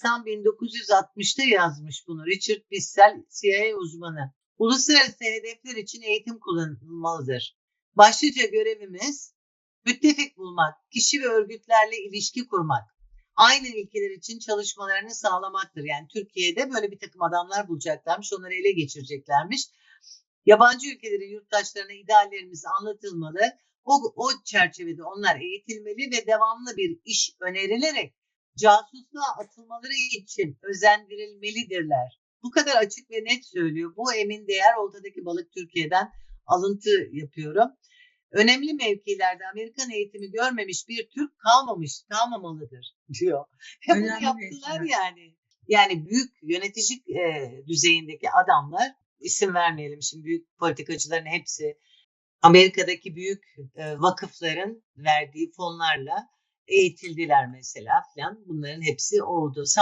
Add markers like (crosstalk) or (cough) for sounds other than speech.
Nisan 1960'ta yazmış bunu Richard Bissell, CIA uzmanı. Uluslararası hedefler için eğitim kullanılmalıdır. Başlıca görevimiz müttefik bulmak, kişi ve örgütlerle ilişki kurmak, aynı ilkeler için çalışmalarını sağlamaktır. Yani Türkiye'de böyle bir takım adamlar bulacaklarmış, onları ele geçireceklermiş. Yabancı ülkelerin yurttaşlarına ideallerimiz anlatılmalı. O, o çerçevede onlar eğitilmeli ve devamlı bir iş önerilerek casusluğa atılmaları için özendirilmelidirler. Bu kadar açık ve net söylüyor. Bu Emin Değer Olta'daki Balık Türkiye'den alıntı yapıyorum. Önemli mevkilerde Amerikan eğitimi görmemiş bir Türk kalmamış, kalmamalıdır (laughs) diyor. Ya bunu yaptılar yani. Yani büyük yönetici e, düzeyindeki adamlar isim vermeyelim şimdi büyük politikacıların hepsi Amerika'daki büyük e, vakıfların verdiği fonlarla eğitildiler mesela filan. Bunların hepsi oldu. Sağ